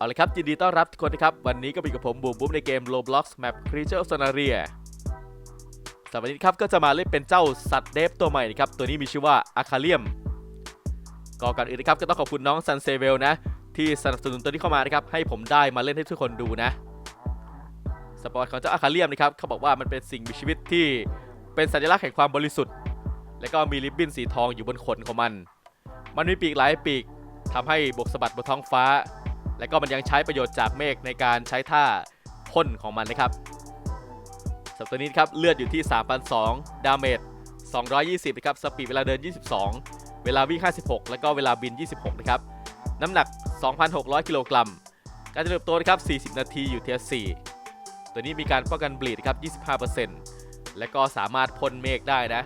เอาละครับยินดีต้อนรับทุกคนนะครับ วันนี้ก็มีกับผมบูมบูมในเกม Roblox Map Creature of Sonaria สำหรับวันนี้ครับก็จะมาเล่นเป็นเจ้าสัตว์เดฟตัวใหม่นะครับ ตัวนี้มีชื่อว่าอาคาเลียมก่อนอื่นนะครับก็ต้องขอบคุณน้องซันเซเวลนะ ที่สนับสนุนตัวนี้เข้ามานะครับ ให้ผมได้มาเล่นให้ทุกคนดูนะสปอร์ตของเจ้าอาคาเลียมนะครับเขาบอกว่ามันเป็นสิ่งมีชีวิตที่เป็นสัญลักษณ์แห่งความบริสุทธิ์ และก็มีริบบิ้นสีทองอยู่บนขนของมัน มันมีปีกหลายปีกทำให้บกสะบัดบนท้องฟ้า และก็มันยังใช้ประโยชน์จากเมฆในการใช้ท่าพ่นของมันนะครับสำหรับตัวนี้ครับเลือดอยู่ที่3,200ดาเมจ220นะครับสปีดเวลาเดิน 22 เวลาวิ่ง 56 แล้วก็เวลาบิน 26 นะครับ น้ำหนัก 2,600 กิโลกรัม การเจริญเติบโตนะครับ 40 นาทีอยู่เทียร์4ตัวนี้มีการป้องกันบลีดนครับ 25%และก็สามารถพ่นเมฆได้นะ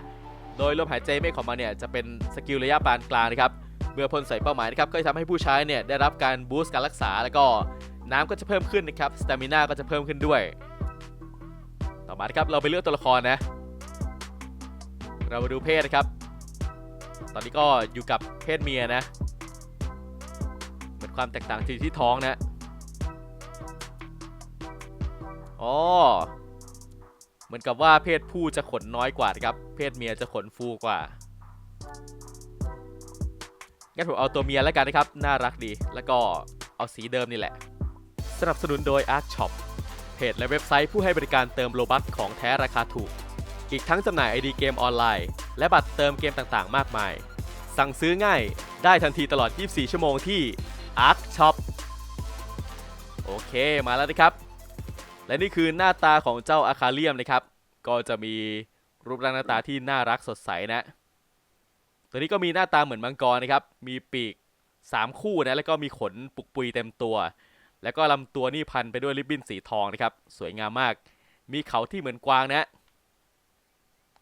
โดยลมหายใจเมฆของมันเนี่ยจะเป็นสกิลระยะปานกลางนะครับ เมื่อพ่นใส่เป้าหมายนะครับก็จะทำให้ผู้ใช้เนี่ยได้รับการบูสต์การรักษาแล้วก็น้ำก็จะเพิ่มขึ้นนะครับสเตมิน่าก็จะเพิ่มขึ้นด้วย ต่อมาครับเราไปเลือกตัวละครนะ เรามาดูเพศนะครับ ตอนนี้ก็อยู่กับเพศเมียนะเหมือนความแตกต่างที่ที่ท้องนะอ๋อเหมือนกับว่าเพศผู้จะขนน้อยกว่าครับ เพศเมียจะขนฟูกว่า งั้นผมเอาตัวเมียแล้วกันนะครับ น่ารักดี แล้วก็เอาสีเดิมนี่แหละ สนับสนุนโดย Arc Shop เพจและเว็บไซต์ผู้ให้บริการเติมโลบัคของแท้ราคาถูก อีกทั้งจำหน่าย ID เกมออนไลน์ และบัตรเติมเกมต่างๆ มากมาย สั่งซื้อง่าย ได้ทันทีตลอด 24 ชั่วโมงที่ Arc Shop โอเค มาแล้วนะครับ และนี่คือหน้าตาของเจ้าอาคาเลียมนะครับ ก็จะมีรูปร่างหน้าตาที่น่ารักสดใสนะ ตัวนี้ก็มีหน้าตาเหมือนมังกรนะครับ มีปีก 3 คู่นะ แล้วก็มีขนปุกปุยเต็มตัว แล้วก็ลำตัวนี่พันไปด้วยริบบิ้นสีทองนะครับ สวยงามมาก มีเขาที่เหมือนกวางนะ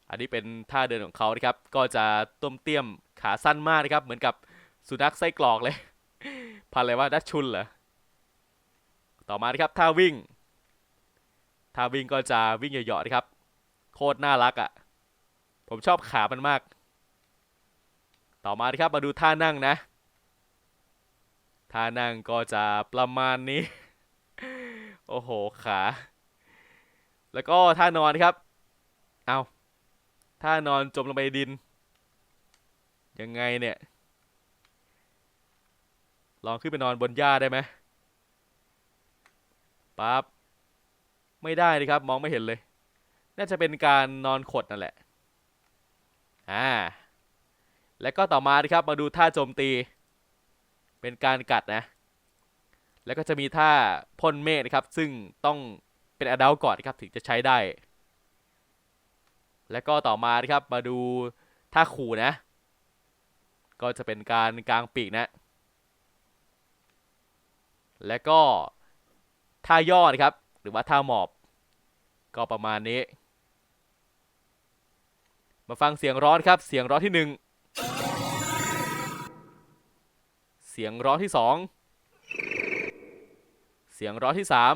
อันนี้เป็นท่าเดินของเขานะครับ ก็จะต้มเตี้ยมขาสั้นมากนะครับ เหมือนกับสุนัขไส้กรอกเลย พันอะไรว่าดัชชุนเหรอ ต่อมานะครับท่าวิ่ง ท่าวิ่งก็จะวิ่งเหยาะๆนะครับ โคตรน่ารักอะ่ะ ผมชอบขามันมาก ต่อมาครับมาดูท่านั่งนะ ท่านั่งก็จะประมาณนี้ โอ้โหขา แล้วก็ท่านอนครับ เอาท่านอนจมลงไปดิน ยังไงเนี่ย ลองขึ้นไปนอนบนหญ้าได้ไหมปั๊บ ไม่ได้เลยครับ มองไม่เห็นเลย น่าจะเป็นการนอนขดนั่นแหละ อ่า แล้วก็ต่อมานะครับมาดูท่าโจมตี เป็นการกัดนะ แล้วก็จะมีท่าพ่นเมฆนะครับ ซึ่งต้องเป็นอดัลก่อนนะครับถึงจะใช้ได้ แล้วก็ต่อมานะครับมาดูท่าขู่นะ ก็จะเป็นการกลางปีกนะ แล้วก็ท่าย่อนะครับ หรือว่าท่าหมอบ ก็ประมาณนี้ มาฟังเสียงร้อนครับ เสียงร้อนที่หนึ่ง เสียงร้อนที่สองเสียงร้อนที่สาม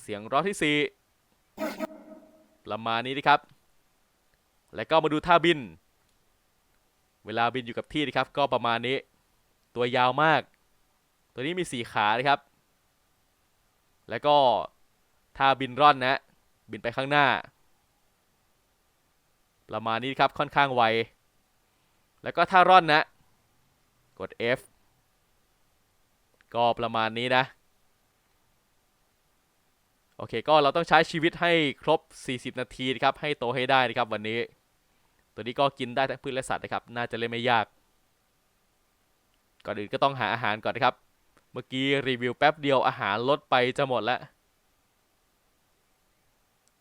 เสียงร้อนที่สี่ประมาณนี้นะครับ แล้วก็มาดูท่าบิน เวลาบินอยู่กับที่นะครับ ก็ประมาณนี้ ตัวยาวมาก ตัวนี้มีสี่ขานะครับ แล้วก็ท่าบินร่อนนะ บินไปข้างหน้า ประมาณนี้ครับค่อนข้างไว แล้วก็ท่าร่อนนะ กด F ก็ประมาณนี้นะ โอเค ก็เราต้องใช้ชีวิตให้ครบ 40 นาทีนะครับ ให้โตให้ได้นะครับวันนี้ ตัวนี้ก็กินได้ทั้งพืชและสัตว์นะครับ น่าจะเล่นไม่ยาก ก่อนอื่นก็ต้องหาอาหารก่อนนะครับ เมื่อกี้รีวิวแป๊บเดียวอาหารลดไปจะหมดแล้ว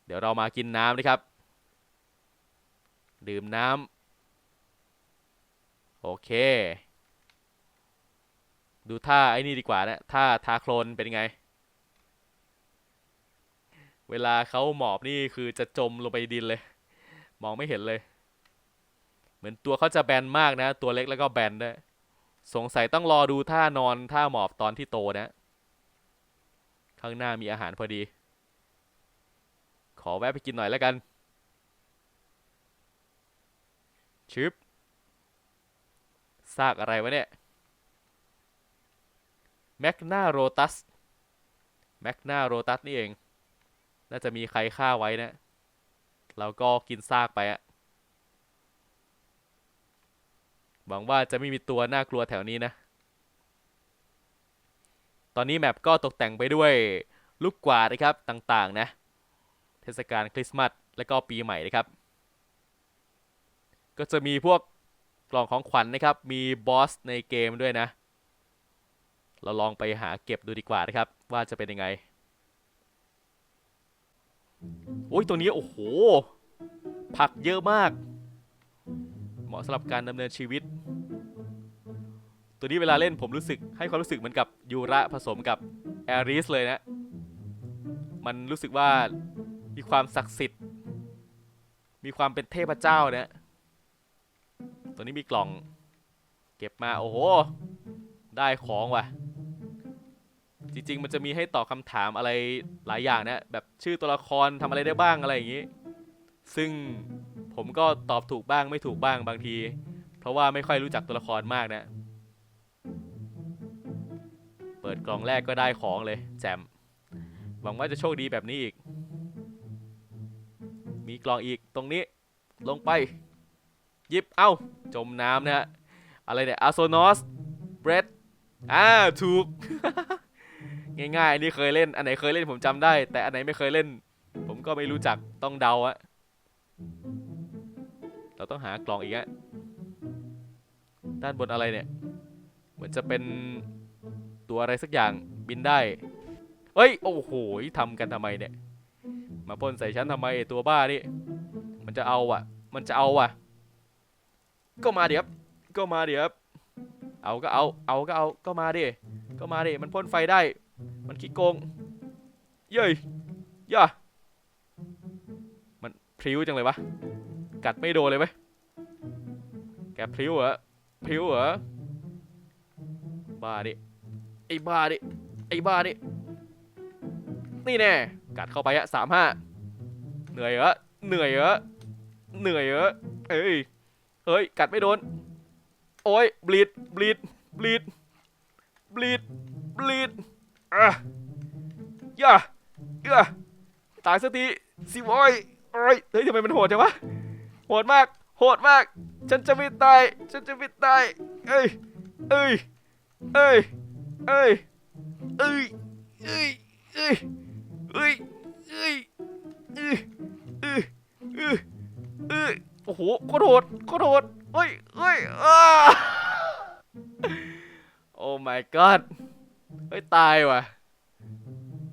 เดี๋ยวเรามากินน้ำนะครับ ดื่มน้ำโอเค ดูท่าไอ้นี่ดีกว่านะท่าทาโคลนเป็นไง เวลาเขาหมอบนี่คือจะจมลงไปดินเลย มองไม่เห็นเลย เหมือนตัวเขาจะแบนมากนะ ตัวเล็กแล้วก็แบนด้วยสงสัยต้องรอดูท่านอนท่าหมอบตอนที่โตนะ ข้างหน้ามีอาหารพอดี ขอแวะไปกินหน่อยแล้วกัน ชึบซากอะไรวะเนี่ยแมกนาโรตัสแมกนาโรตัสนี่เอง น่าจะมีใครฆ่าไว้นะเราก็กินซากไปอะหวังว่าจะไม่มีตัวน่ากลัวแถวนี้นะ ตอนนี้แมปก็ตกแต่งไปด้วยลูกกวาดนะครับต่างๆนะ เทศกาลคริสต์มาสและก็ปีใหม่นะครับ ก็จะมีพวกกล่องของขวัญนะครับ มีบอสในเกมด้วยนะ เราลองไปหาเก็บดูดีกว่านะครับ ว่าจะเป็นยังไง โอ้ยตัวนี้ โอ้โห ผักเยอะมาก เหมาะสำหรับการดำเนินชีวิต ตัวนี้เวลาเล่นผมรู้สึกให้ความรู้สึกเหมือนกับยูระผสมกับแอริสเลยนะ มันรู้สึกว่ามีความศักดิ์สิทธิ์ มีความเป็นเทพเจ้านะ ตัวนี้มีกล่อง เก็บมาโอ้โห ได้ของว่ะ จริง ๆ มันจะมีให้ตอบคำถามอะไรหลายอย่างนะแบบชื่อตัวละครทำอะไรได้บ้างอะไรอย่างนี้ ซึ่งผมก็ตอบถูกบ้างไม่ถูกบ้างบางที เพราะว่าไม่ค่อยรู้จักตัวละครมากนะ เปิดกล่องแรกก็ได้ของเลย แจมหวังว่าจะโชคดีแบบนี้อีก มีกล่องอีกตรงนี้ลงไป ยิบ เอ้า จมน้ำนะฮะ อะไรเนี่ยอาโซนอสเบรดอ่า ถูก ง่ายๆอันนี้เคยเล่น อันไหนเคยเล่นผมจำได้ แต่อันไหนไม่เคยเล่น ผมก็ไม่รู้จัก ต้องเดาอะเราต้องหากล่องอีกอะด้านบนอะไรเนี่ย เหมือนจะเป็นตัวอะไรสักอย่างบินได้เฮ้ย โอ้โหทำกันทำไมเนี่ย มาพ่นใส่ฉันทำไมไอ้ตัวบ้านี่ มันจะเอาอะมันจะเอาอะ ก็มาเดี๋ยวก็มาเดี๋ยวเอาก็เอา เอาก็เอา ก็มาดิ ก็มาดิ มันพ่นไฟได้ มันขี้โกง เย้ยย่ามันพริ้วจังเลยวะ กัดไม่โดนเลยไหมแกพริ้วเหรอ พริ้วเหรอ บ้าดิ ไอ้บ้าดิ ไอ้บ้าดิ นี่แน่ กัดเข้าไปอะสามห้า เหนื่อยเหรอ เหนื่อยเหรอ เหนื่อยเหรอ เอ้ย เฮ้ย กัดไม่โดน โอ้ยบลีดบลีดบลีดบลีดบลีดอะย่าย่าตายสักทีสิโว้ยโอ้ยเฮ้ยทำไมมันโหดจังวะ โหดมาก โหดมาก ฉันจะไม่ตาย ฉันจะไม่ตาย เอ้ย เอ้ย เอ้ย เอ้ย เอ้ย เอ้ย เอ้ย เอ้ย เอ้ย เอ้ย เอ้ย เอ้ย อ้โอ้โหโคตรโหดโคตรโหดเฮ้ยเฮ้ยอ้าโอ้ my god เฮ้ยตายว่ะ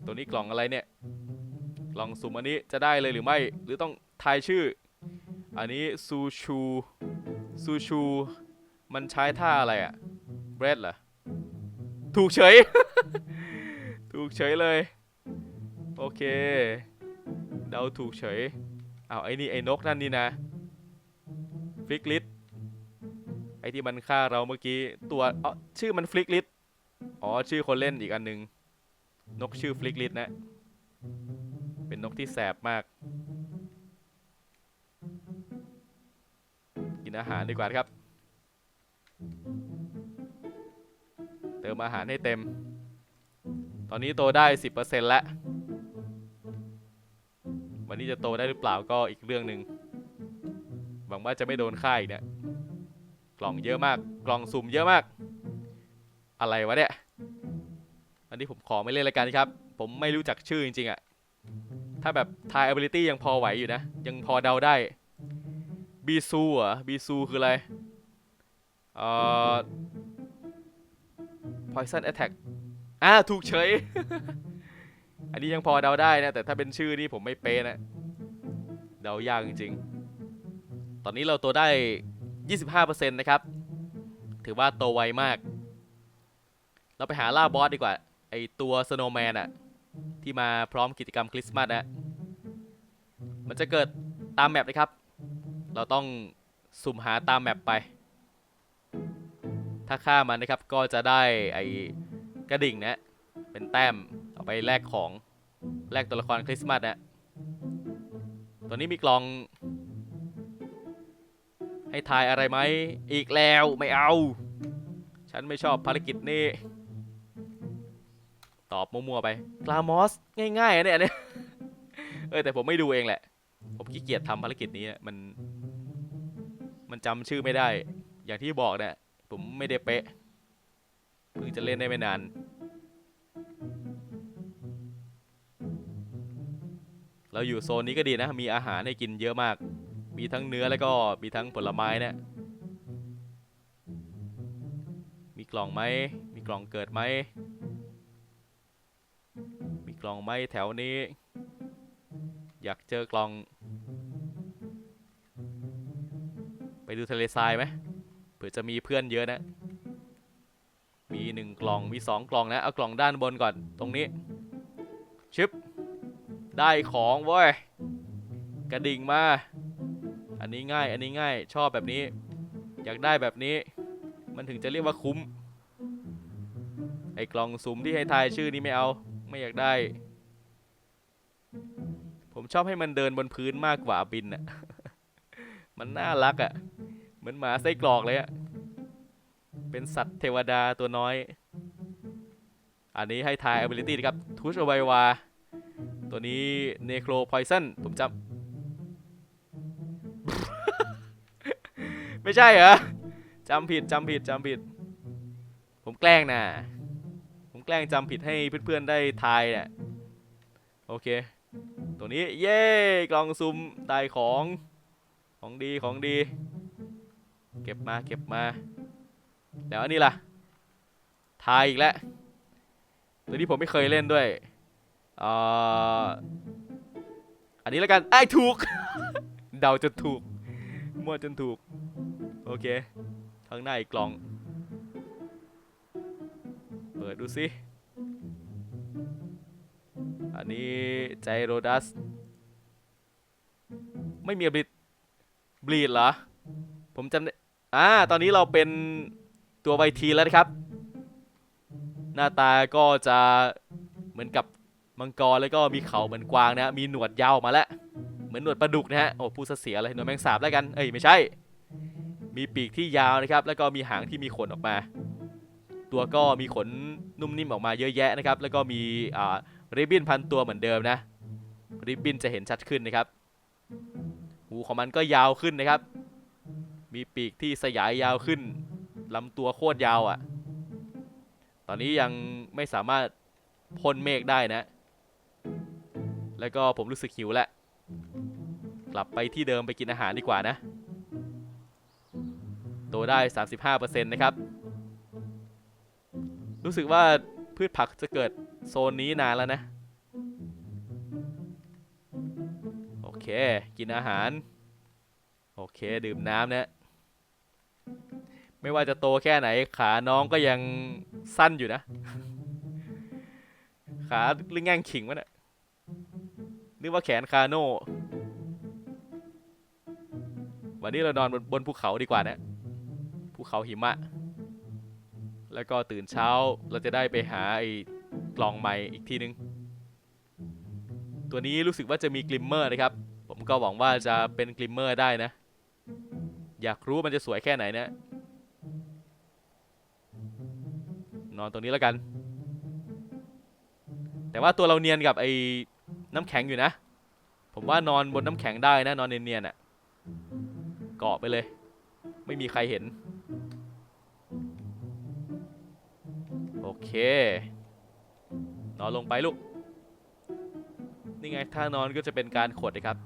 ตัวนี้กล่องอะไรเนี่ย กล่องสุ่มอันนี้จะได้เลยหรือไม่ หรือต้องทายชื่อ อันนี้ซูชูซูชู มันใช้ท่าอะไรอะเบรดเหรอ ถูกเฉย ถูกเฉยเลย โอเค เดาถูกเฉย เอาไอ้นี่ไอ้นกนั่นนี่นะ ฟลิกลิตไอ้ที่มันฆ่าเราเมื่อกี้ตัวอ๋อชื่อมันฟลิกลิตอ๋อชื่อคนเล่นอีกอันหนึง นกชื่อฟลิกลิตนะ เป็นนกที่แสบมาก กินอาหารดีกว่าครับ เติมอาหารให้เต็ม ตอนนี้โตได้ 10%แล้ววันนี้จะโตได้หรือเปล่าก็อีกเรื่องหนึ่ง หวังว่าจะไม่โดนค่ายเนี่ย กล่องเยอะมาก กล่องสุ่มเยอะมาก อะไรวะเนี่ย อันนี้ผมขอไม่เล่นรายการครับ ผมไม่รู้จักชื่อจริงๆอะถ้าแบบทาย ability ยังพอไหวอยู่นะ ยังพอเดาได้ บีซูเหรอ บีซูคืออะไร เอ่อ poison attack อ่าถูกเฉย อันนี้ยังพอเดาได้นะ แต่ถ้าเป็นชื่อนี่ผมไม่เป๊ะนะ เดายากจริงๆ ตอนนี้เราโตได้ 25%นะครับ ถือว่าโตไวมาก เราไปหาล่าบอสดีกว่า ไอตัวสโนแมนอะที่มาพร้อมกิจกรรมคริสต์มาสนะมันจะเกิดตามแมปนะครับ เราต้องสุ่มหาตามแมปไป ถ้าฆ่ามันนะครับก็จะได้ไอกระดิ่งนะ เป็นแต้มเอาไปแลกของ แลกตัวละครคริสต์มาสนะ ตัวนี้มีกล่อง ให้ทายอะไรไหม อีกแล้วไม่เอา ฉันไม่ชอบภารกิจนี้ ตอบมั่วๆไปกลามอสง่ายๆอะเนี่ยเนี่ยเออแต่ผมไม่ดูเองแหละ ผมขี้เกียจทำภารกิจนี้มัน มันจำชื่อไม่ได้ อย่างที่บอกเนี่ยผมไม่ได้เป๊ะเพิ่งจะเล่นได้ไม่นานเราอยู่โซนนี้ก็ดีนะ มีอาหารให้กินเยอะมาก มีทั้งเนื้อแล้วก็มีทั้งผลไม้เนี่ย มีกล่องไหม มีกล่องเกิดไหม มีกล่องไหมแถวนี้ อยากเจอกล่อง ไปดูทะเลทรายไหมเผื่อจะมีเพื่อนเยอะนะ มีหนึ่งกล่อง มีสองกล่องนะ เอากล่องด้านบนก่อน ตรงนี้ชึบได้ของเว้ย กระดิ่งมา อันนี้ง่าย อันนี้ง่าย ชอบแบบนี้ อยากได้แบบนี้ มันถึงจะเรียกว่าคุ้ม ไอ้กล่องสุ่มที่ให้ทายชื่อนี้ไม่เอา ไม่อยากได้ ผมชอบให้มันเดินบนพื้นมากกว่าบินอะมันน่ารักอะเหมือนหมาไส้กรอกเลยอะเป็นสัตว์เทวดาตัวน้อย อันนี้ให้ทาย ability นะครับทูชอวัยวา ตัวนี้ Necro Poison ผมจำ ไม่ใช่เหรอจำผิดจำผิดจำผิด ผมแกล้งนะผมแกล้งจำผิดให้เพื่อนๆได้ทายเนี่ยโอเค ตัวนี้เย้กล่องซุ่มได้ของของดีของดี เก็บมาเก็บมา แล้วอันนี้ล่ะทายอีกแล้วตัวนี้ผมไม่เคยเล่นด้วยอ่ออันนี้แล้วกันไอ้ถูก เดาจนถูก มั่วจนถูก โอเค ข้างหน้าอีกกล่อง เปิดดูสิ อันนี้ใจโรดัส ไม่มีบลีดบลีดเหรอ ผมจำได้ อ่า ตอนนี้เราเป็นตัวไวทีแล้วนะครับ หน้าตาก็จะเหมือนกับมังกรแล้วก็มีเขาเหมือนกวางนะ มีหนวดยาวมาแล้ว เหมือนหนวดปลาดุกนะฮะโอ้พูดซะเสียเลยหนวดแมงสาบแล้วกันเอ้ยไม่ใช่ มีปีกที่ยาวนะครับ แล้วก็มีหางที่มีขนออกมา ตัวก็มีขนนุ่มนิ่มออกมาเยอะแยะนะครับ แล้วก็มีอ่าริบบิ้นพันตัวเหมือนเดิมนะริบบิ้นจะเห็นชัดขึ้นนะครับ หูของมันก็ยาวขึ้นนะครับ มีปีกที่สยายยาวขึ้นลำตัวโคตรยาวอะ่ะ ตอนนี้ยังไม่สามารถพ่นเมฆได้นะ แล้วก็ผมรู้สึกหิวแล้ว กลับไปที่เดิมไปกินอาหารดีกว่านะ โตได้ 35%นะครับ รู้สึกว่าพืชผักจะเกิดโซนนี้นานแล้วนะ โอเค กินอาหาร โอเค ดื่มน้ำนะ ไม่ว่าจะโตแค่ไหน ขาน้องก็ยังสั้นอยู่นะ ขาหรือแง่งขิงวะเนี่ย นึกว่าแขนคาโน่ วันนี้เรานอนบนบนภูเขาดีกว่านะภูเขาหิมะ แล้วก็ตื่นเช้าเราจะได้ไปหาไอ้กล่องใหม่อีกทีนึง ตัวนี้รู้สึกว่าจะมีกลิมเมอร์นะครับ ผมก็หวังว่าจะเป็นกลิมเมอร์ได้นะ อยากรู้มันจะสวยแค่ไหนนะ นอนตรงนี้แล้วกัน แต่ว่าตัวเราเนียนกับไอ้ น้ำแข็งอยู่นะ ผมว่านอนบนน้ำแข็งได้นะ นอนเนียนๆอะเกาะไปเลย ไม่มีใครเห็น โอเค นอนลงไปลูก นี่ไงถ้านอนก็จะเป็นการขดนะครับ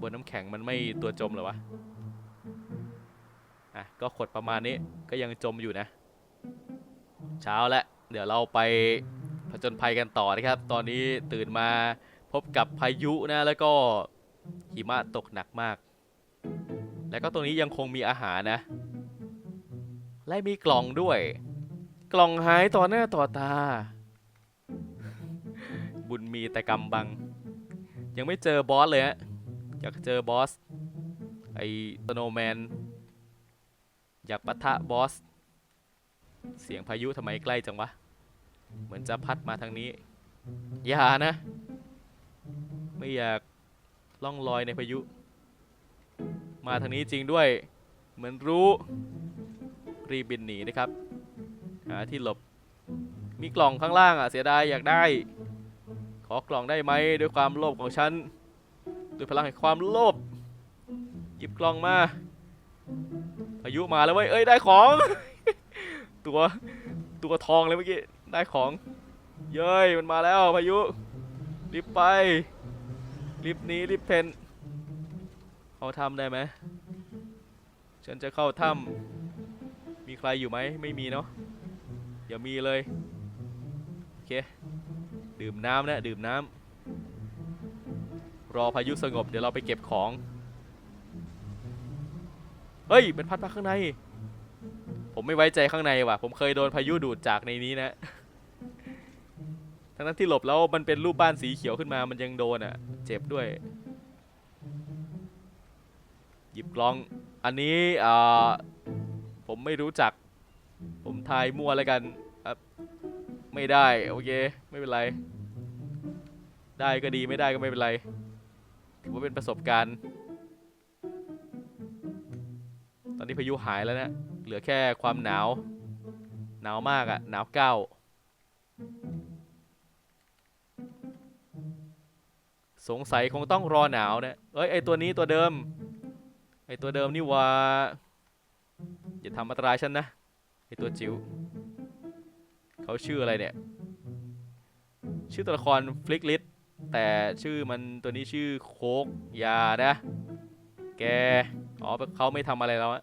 บนน้ำแข็งมันไม่ตัวจมเหรอวะ อะ ก็ขดประมาณนี้ก็ยังจมอยู่นะ เช้าแล้ว เดี๋ยวเราไปผจญภัยกันต่อนะครับ ตอนนี้ตื่นมา พบกับพายุนะแล้วก็หิมะตกหนักมาก แล้วก็ตรงนี้ยังคงมีอาหารนะ และมีกล่องด้วย กล่องหายต่อหน้าต่อตา บุญมีแต่กำบัง ยังไม่เจอบอสเลยฮะอยากเจอบอส ไอ้สโนแมน อยากปะทะบอส เสียงพายุทำไมใกล้จังวะ เหมือนจะพัดมาทางนี้ อย่านะ ไม่อยากล่องลอยในพายุ มาทางนี้จริงด้วย เหมือนรู้ รีบบินหนีนะครับ หาที่หลบ มีกล่องข้างล่างอะเสียดายอยากได้ ขอกล่องได้ไหมด้วยความโลภของฉัน ด้วยพลังแห่งความโลภ หยิบกล่องมา พายุมาแล้วเว้ย เอ้ยได้ของ ตัวตัวทองเลยเมื่อกี้ ได้ของ เย้ยมันมาแล้วพายุ รีบไป รีบนี้รีบเพนเขาทำได้ไหมฉันจะเข้าถ้ำมีใครอยู่ไหมไม่มีเนาะอย่ามีเลยโอเคดื่มน้ำนะดื่มน้ำรอพายุสงบเดี๋ยวเราไปเก็บของเฮ้ยเป็นพัดมาข้างใน ผมไม่ไว้ใจข้างในว่ะ ผมเคยโดนพายุดูดจากในนี้นะทั้งนั้นที่หลบแล้วมันเป็นรูปบ้านสีเขียวขึ้นมามันยังโดนอะ เจ็บด้วย หยิบกล้อง อันนี้อ่าผมไม่รู้จัก ผมทายมั่วแล้วกันไม่ได้ โอเค ไม่เป็นไร ได้ก็ดีไม่ได้ก็ไม่เป็นไร ถือว่าเป็นประสบการณ์ ตอนนี้พายุหายแล้วนะ เหลือแค่ความหนาว หนาวมากอะหนาวเก้า สงสัยคงต้องรอหนาวนะเอ้ยไอตัวนี้ตัวเดิม ไอตัวเดิมนี่ว่าอย่าทำอันตรายฉันนะไอตัวจิ๋วเขาชื่ออะไรเนี่ย ชื่อตัวละครฟลิกลิสแต่ชื่อมันตัวนี้ชื่อโคกยานะ แก อ๋อเขาไม่ทำอะไรแล้วอะ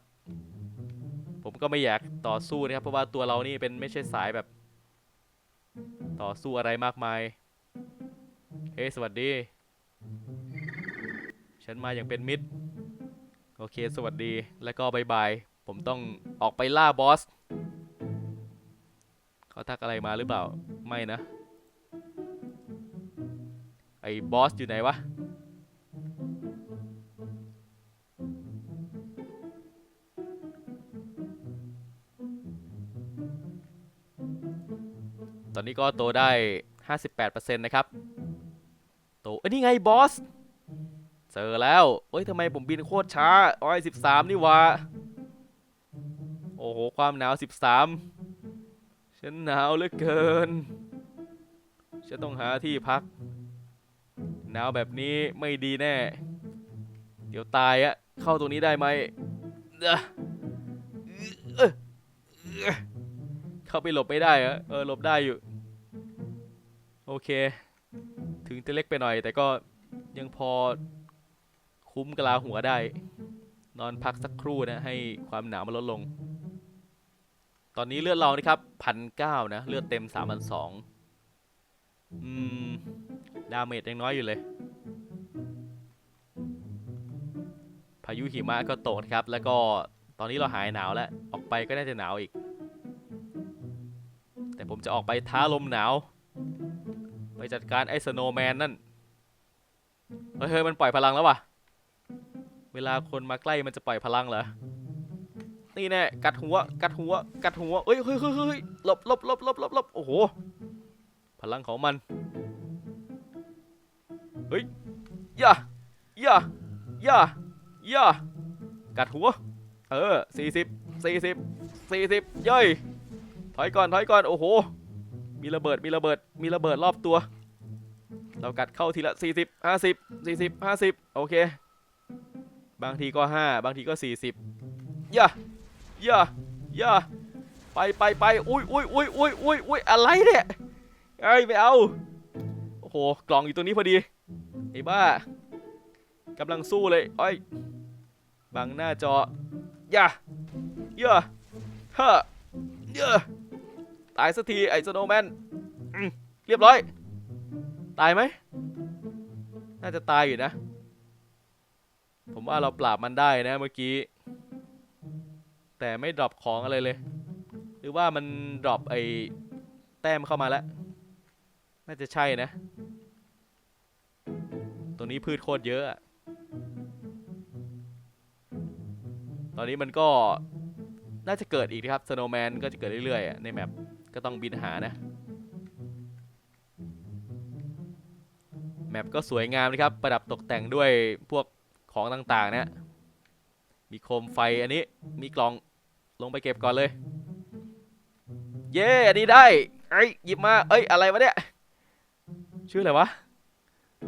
ผมก็ไม่อยากต่อสู้นะครับ เพราะว่าตัวเรานี่เป็นไม่ใช่สายแบบ ต่อสู้อะไรมากมาย เฮ้ยสวัสดี ฉันมาอย่างเป็นมิตร โอเค สวัสดี แล้วก็บายบาย ผมต้องออกไปล่าบอส เขาทักอะไรมาหรือเปล่า ไม่นะ ไอ้บอสอยู่ไหนวะ ตอนนี้ก็โตได้ 58%นะครับ โตเอ้ยนี่ไงบอส เจอแล้วเอ้ยทำไมผมบินโคตรช้าอ้อย13นี่วะ โอ้โห ความหนาว13ฉันหนาวเหลือเกิน ฉันต้องหาที่พัก หนาวแบบนี้ไม่ดีแน่ เดี๋ยวตายอะเข้าตรงนี้ได้ไหมเอ้อเข้าไปหลบไม่ได้เหรอะเออหลบได้อยู่ โอเค ถึงจะเล็กไปหน่อยแต่ก็ยังพอ คุ้มกลาหัวได้ นอนพักสักครู่นะ ให้ความหนาวมันลดลง ตอนนี้เลือดเรานี่ครับพันเก้านะ เลือดเต็มสามพันสองอืม ดาเมจยังน้อยอยู่เลย พายุหิมะก็ตกครับ แล้วก็ตอนนี้เราหายหนาวแล้ว ออกไปก็น่าจะหนาวอีก แต่ผมจะออกไปท้าลมหนาว ไปจัดการไอ้สโนแมนนั่น เฮ้ย มันปล่อยพลังแล้วว่ะ เวลาคนมาใกล้มันจะปล่อยพลังเหรอ นี่แน่กัดหัว กัดหัว กัดหัวเอ้ยเฮ้ยเฮ้ยเฮ้ยหลบหลบหลบหลบหลบหลบโอ้โห พลังของมัน เฮ้ย อย่า อย่า อย่า อย่า กัดหัว เออสี่สิบสี่สิบสี่สิบย่อยถอยก่อน ถอยก่อน โอ้โห มีระเบิด มีระเบิด มีระเบิดรอบตัว เรากัดเข้าทีละ 40 50 40 50 โอเค บางทีก็ 5 บางทีก็ 40อย่าย่าย่าไปไปไปอุ้ยอุ้ยอุ้ยอุ้ยอุ้ยอุ้ยอะไรเนี่ยไอ้ยไม่เอา โอ้โห กล่องอยู่ตรงนี้พอดี ไอ้บ้ากำลังสู้เลยไอ้ยบังหน้าจอย่าย่าเฮ้ออย่าตายสักทีไอ้สโนแมนเรียบร้อย ตายไหม น่าจะตายอยู่นะ ผมว่าเราปราบมันได้นะเมื่อกี้ แต่ไม่ดรอปของอะไรเลย หรือว่ามันดรอปไอ้แต้มเข้ามาแล้ว น่าจะใช่นะตรงนี้พืชโคตรเยอะ ตอนนี้มันก็น่าจะเกิดอีกนะครับสโนว์แมนก็จะเกิดเรื่อยๆในแมปก็ต้องบินหานะ แมปก็สวยงามนะครับ ประดับตกแต่งด้วยพวก ของต่างๆนะมีโคมไฟอันนี้มีกล่องลงไปเก็บก่อนเลย เย้อันนี้ได้เอ้ยหยิบมาเอ้ยอะไรวะเนี่ยชื่ออะไรวะ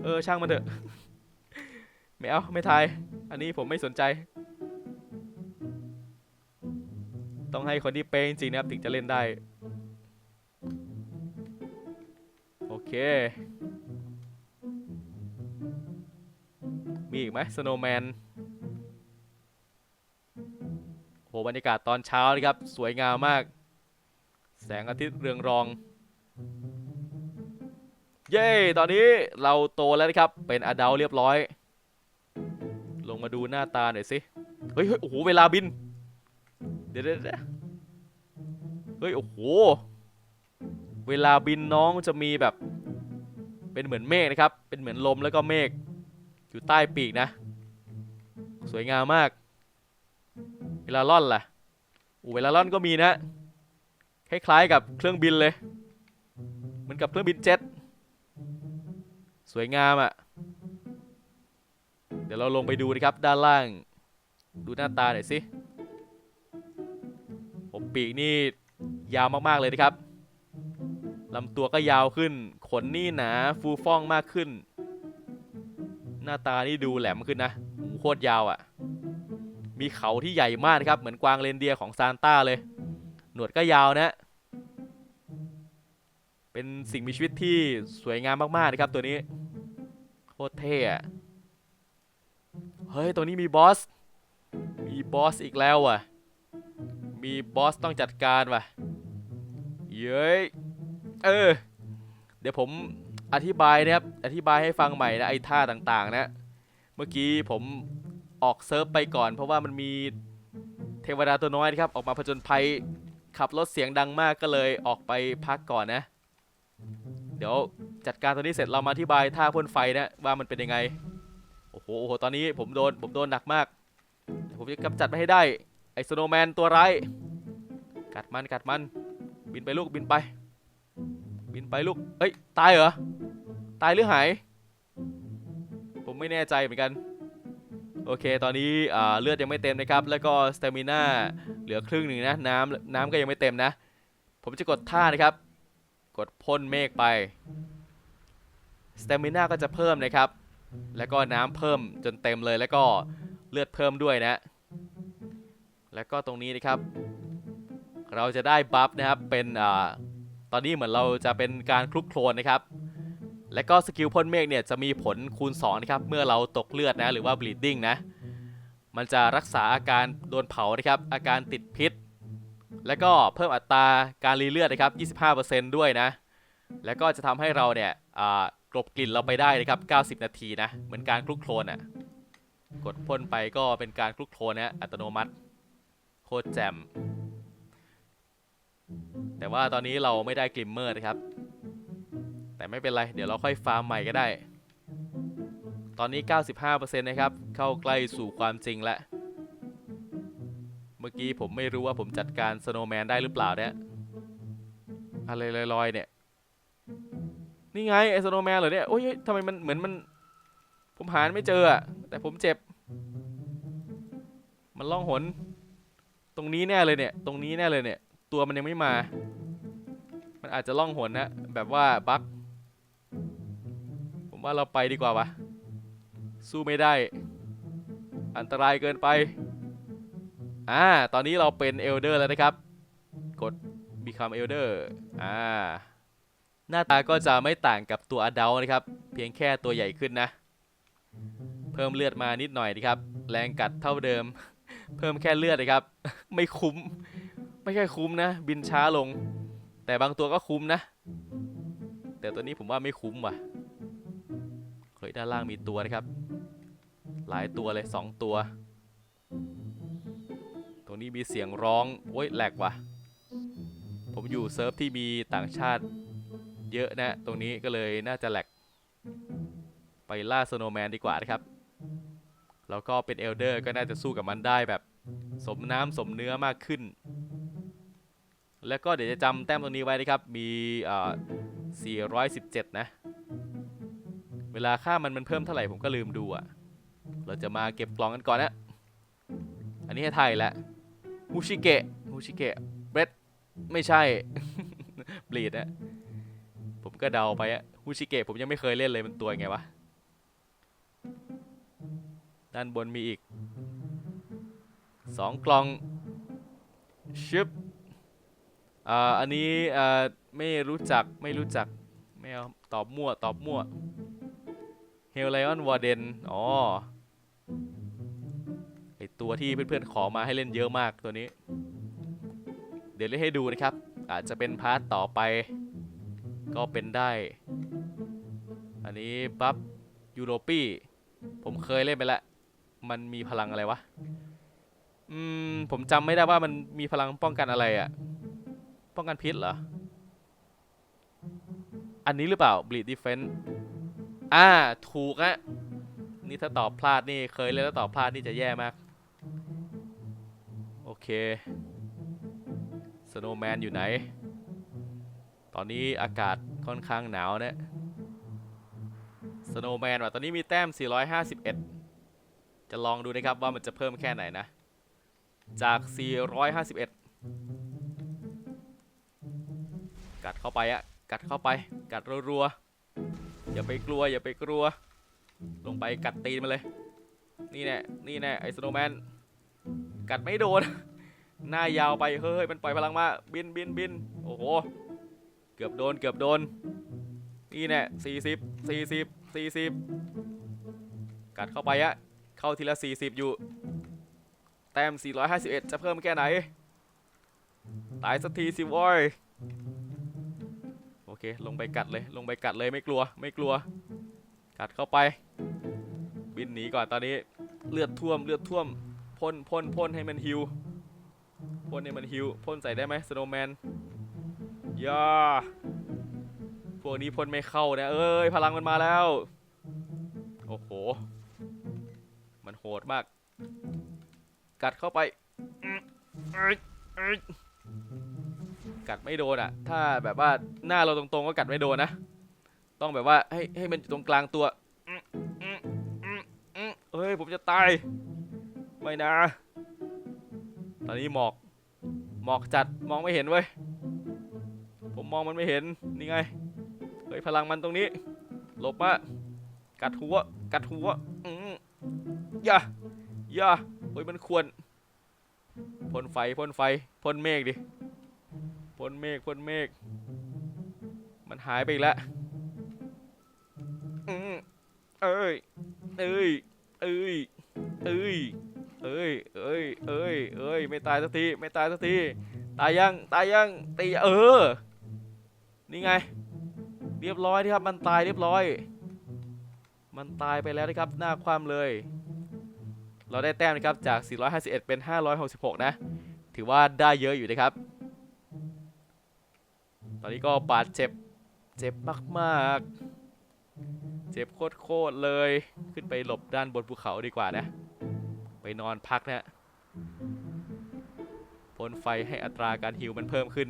เออช่างมันเถอะไม่เอาไม่ทาย อันนี้ผมไม่สนใจ ต้องให้คนที่เป๊ะจริงๆนะครับถึงจะเล่นได้ โอเค มีอีกไหมสโนว์แมนโหบรรยากาศตอนเช้านะครับ สวยงามมาก แสงอาทิตย์เรืองรอง เย้ ตอนนี้เราโตแล้วนะครับ เป็นอดัลเรียบร้อย ลงมาดูหน้าตาหน่อยสิ เฮ้ยเฮ้ยโอ้โห เวลาบินเดี๋ยวเดี๋ยวเดี๋ยวเฮ้ย โอ้โห เวลาบินน้องจะมีแบบ เป็นเหมือนเมฆนะครับ เป็นเหมือนลมแล้วก็เมฆ อยู่ใต้ปีกนะ สวยงามมาก เวลาล่อนล่ะอูเวลาล่อนก็มีนะ คล้ายๆกับเครื่องบินเลย เหมือนกับเครื่องบินเจ็ต สวยงามอะ่ะ เดี๋ยวเราลงไปดูนะครับด้านล่าง ดูหน้าตาหน่อยสิผมปีกนี่ยาวมากๆเลยนะครับลำตัวก็ยาวขึ้น ขนนี่หนาฟูฟ่องมากขึ้น หน้าตานี่ดูแหลมขึ้นนะหูโคตรยาวอะ่ะ มีเขาที่ใหญ่มากครับ เหมือนกวางเรนเดียของซานต้าเลย หนวดก็ยาวนะ เป็นสิ่งมีชีวิตที่สวยงามมากๆนะครับตัวนี้ โคตรเท่อะเฮ้ย ตัวนี้มีบอส มีบอสอีกแล้วว่ะ มีบอสต้องจัดการว่ะ เย้ย เออ เดี๋ยวผม อธิบายนะครับ อธิบายให้ฟังใหม่นะไอ้ท่าต่างๆ นะ เมื่อกี้ผมออกเซิร์ฟไปก่อน เพราะว่ามันมีเทวดาตัวน้อยนะครับ ออกมาผจญภัยขับรถเสียงดังมากก็เลยออกไปพักก่อนนะ เดี๋ยวจัดการตัวนี้เสร็จเรามาอธิบายท่าพ่นไฟนะว่ามันเป็นยังไง โอ้โหโอ้โหตอนนี้ผมโดนผมโดนหนักมาก ผมจะกำจัดมันให้ได้ไอ้สโนแมนตัวร้ายกัดมันกัดมัน บินไปลูกบินไป บินไปลูกเอ้ยตายเหรอ ตายหรือหาย ผมไม่แน่ใจเหมือนกัน โอเค ตอนนี้เลือดยังไม่เต็มนะครับ แล้วก็สเตมิน่าเหลือครึ่งหนึ่งนะ น้ำน้ำก็ยังไม่เต็มนะ ผมจะกดท่านะครับ กดพ่นเมฆไปสเตมิน่าก็จะเพิ่มนะครับ แล้วก็น้ำเพิ่มจนเต็มเลย แล้วก็เลือดเพิ่มด้วยนะ แล้วก็ตรงนี้นะครับ เราจะได้บัฟนะครับ เป็น อ่า ตอนนี้เหมือนเราจะเป็นการคลุกโคลนนะครับ และก็สกิลพ่นเมฆเนี่ยจะมีผลคูณ2นะครับเมื่อเราตกเลือดนะหรือว่า bleeding นะ มันจะรักษาอาการโดนเผานะครับอาการติดพิษ แล้วก็เพิ่มอัตราการรีเลือดนะครับ 25%ด้วยนะ แล้วก็จะทำให้เราเนี่ยกลบกลิ่นเราไปได้นะครับ 90 นาทีนะเหมือนการคลุกโคลนอะกดพ่นไปก็เป็นการคลุกโคลนนะอัตโนมัติโคตรแจ่มแต่ว่าตอนนี้เราไม่ได้กลิมเมอร์นะครับ แต่ไม่เป็นไร เดี๋ยวเราค่อยฟาร์มใหม่ก็ได้ ตอนนี้ 95%นะครับ เข้าใกล้สู่ความจริงแล้วเมื่อกี้ผมไม่รู้ว่าผมจัดการสโนแมนได้หรือเปล่าเนี่ยอะไรลอยๆเนี่ย นี่ไงไอ้สโนแมนเหรอเนี่ย โอ้ยเฮ้ยทำไมมันเหมือนมัน ผมหาไม่เจออะแต่ผมเจ็บ มันล่องหน ตรงนี้แน่เลยเนี่ย ตรงนี้แน่เลยเนี่ย ตัวมันยังไม่มา มันอาจจะล่องหนนะแบบว่าบั๊ก ผมว่าเราไปดีกว่าวะสู้ไม่ได้ อันตรายเกินไปอ่าตอนนี้เราเป็นเอลเดอร์แล้วนะครับ กด become elder อ่าหน้าตาก็จะไม่ต่างกับตัว adult นะครับ เพียงแค่ตัวใหญ่ขึ้นนะ เพิ่มเลือดมานิดหน่อยนะครับ แรงกัดเท่าเดิม เพิ่มแค่เลือดนะครับ ไม่คุ้ม ไม่ใช่คุ้มนะ บินช้าลง แต่บางตัวก็คุ้มนะ แต่ตัวนี้ผมว่าไม่คุ้มว่ะ เฮ้ยด้านล่างมีตัวนะครับ หลายตัวเลยสองตัว ตรงนี้มีเสียงร้องโอ้ยแหลกว่ะ ผมอยู่เซิร์ฟที่มีต่างชาติเยอะนะ ตรงนี้ก็เลยน่าจะแหลก ไปล่าสโนว์แมนดีกว่านะครับ แล้วก็เป็นเอลเดอร์ก็น่าจะสู้กับมันได้แบบสมน้ำสมเนื้อมากขึ้น แล้วก็เดี๋ยวจะจำแต้มตรงนี้ไว้นะครับ มีอ่อ417 นะ เวลาค่ามันมันเพิ่มเท่าไหร่ผมก็ลืมดูอะเราจะมาเก็บกล่องกันก่อนนะ อันนี้ให้ไทยแล้วฮูชิเกะฮูชิเกะเบรดไม่ใช่ บลีดนะผมก็เดาไปอะฮูชิเกะผมยังไม่เคยเล่นเลยมันตัวไงวะ ด้านบนมีอีกสองกล่องชึบอ่าอันนี้อ่าไม่รู้จักไม่รู้จักไม่เอาตอบมั่วตอบมั่ว ฮลไลออนวอร์เดนอ๋อไอตัวที่เพื่อนๆขอมาให้เล่นเยอะมากตัวนี้ เดี๋ยวเล่นให้ดูนะครับ อาจจะเป็นพาร์ทต่อไป ก็เป็นได้ อันนี้บัฟยูโรปี้ ผมเคยเล่นไปแล้ว มันมีพลังอะไรวะ อืม ผมจำไม่ได้ว่ามันมีพลังป้องกันอะไรอะป้องกันพิษเหรอ อันนี้หรือเปล่า bleed defense อ่า ถูกอะนี่ถ้าตอบพลาดนี่เคยเล่นแล้วตอบพลาดนี่จะแย่มาก โอเค snowman อยู่ไหน ตอนนี้อากาศค่อนข้างหนาวนะ snowman ว่ะ ตอนนี้มีแต้ม 451 จะลองดูนะครับว่ามันจะเพิ่มแค่ไหนนะ จาก 451 กัดเข้าไปอะ กัดเข้าไป กัดรัวๆ อย่าไปกลัว อย่าไปกลัว ลงไปกัดตีนมาเลย นี่แน่นี่แน่ไอ้สโนแมน กัดไม่โดน หน้ายาวไป เฮ้ย มันปล่อยพลังมา บินบินบิน โอ้โห เกือบโดน เกือบโดน นี่แน่สี่สิบสี่สิบสี่สิบกัดเข้าไปอะเข้าทีละสี่สิบอยู่ แต้ม 451 จะเพิ่มแค่ไหน ตายสักทีสิวอย เค ลงไปกัดเลย ลงไปกัดเลยไม่กลัว ไม่กลัว กัดเข้าไป บินหนีก่อนตอนนี้ เลือดท่วม เลือดท่วม พ่น พ่น พ่นให้มันฮิว พ่นให้มันฮิว พ่นใส่ได้ไหมสโนว์แมนย่าพวกนี้พ่นไม่เข้านะเอ้ย พลังมันมาแล้ว โอ้โห มันโหดมาก กัดเข้าไปอ กัดไม่โดนอะ ถ้าแบบว่าหน้าเราตรงๆก็กัดไม่โดนนะ ต้องแบบว่าให้ให้มันอยู่ตรงกลางตัวเฮ้ยผมจะตาย ไม่นะ ตอนนี้หมอก หมอกจัดมองไม่เห็นเว้ย ผมมองมันไม่เห็น นี่ไง เฮ้ยพลังมันตรงนี้ หลบมากัดหัว กัดหัวอืออย่าอย่าเฮ้ยมันควรพ่นไฟพ่นไฟพ่นเมฆดิ พ่นเมฆพ่นเมฆมันหายไปอีกแล้วอืมเอ้ย เอ้ย เอ้ย เอ้ย เอ้ย เอ้ย เอ้ย เอ้ย ไม่ตายสักที ไม่ตายสักที ตายยัง ตายยัง ตี เออ นี่ไง เรียบร้อยที่ครับ มันตายเรียบร้อย มันตายไปแล้วนะครับ หน้าความเลย เราได้แต้มนะครับ จาก 451 เป็น 566 นะ ถือว่าได้เยอะอยู่นะครับ ตอนนี้ก็บาดเจ็บ เจ็บมากๆ เจ็บโคตรๆเลย ขึ้นไปหลบด้านบนภูเขาดีกว่านะ ไปนอนพักนะพ่นไฟให้อัตราการฮิวมันเพิ่มขึ้น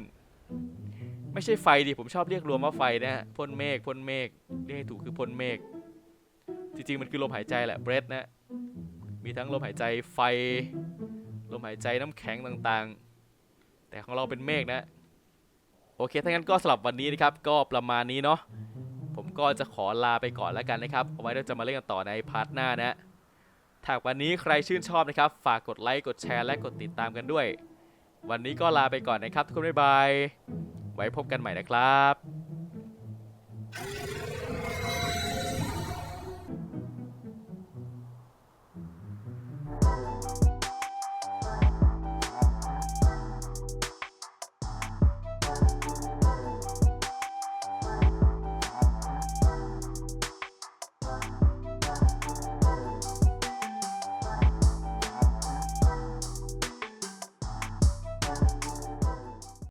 ไม่ใช่ไฟดิ ผมชอบเรียกรวมว่าไฟนะฮะพ่นเมฆพ่นเมฆเรียกให้ถูกคือพ่นเมฆ จริงๆ มันคือลมหายใจแหละ เบรดนะ มีทั้งลมหายใจไฟ ลมหายใจน้ำแข็งต่างๆ แต่ของเราเป็นเมฆนะ โอเค ถ้างั้นก็สำหรับวันนี้นะครับ ก็ประมาณนี้เนาะ ผมก็จะขอลาไปก่อนแล้วกันนะครับ เอาไว้เราจะมาเล่นกันต่อในพาร์ทหน้านะถ้าวันนี้ใครชื่นชอบนะครับ ฝากกดไลค์ กดแชร์ และกดติดตามกันด้วย วันนี้ก็ลาไปก่อนนะครับ ทุกคน บ๊ายบาย ไว้พบกันใหม่นะครับ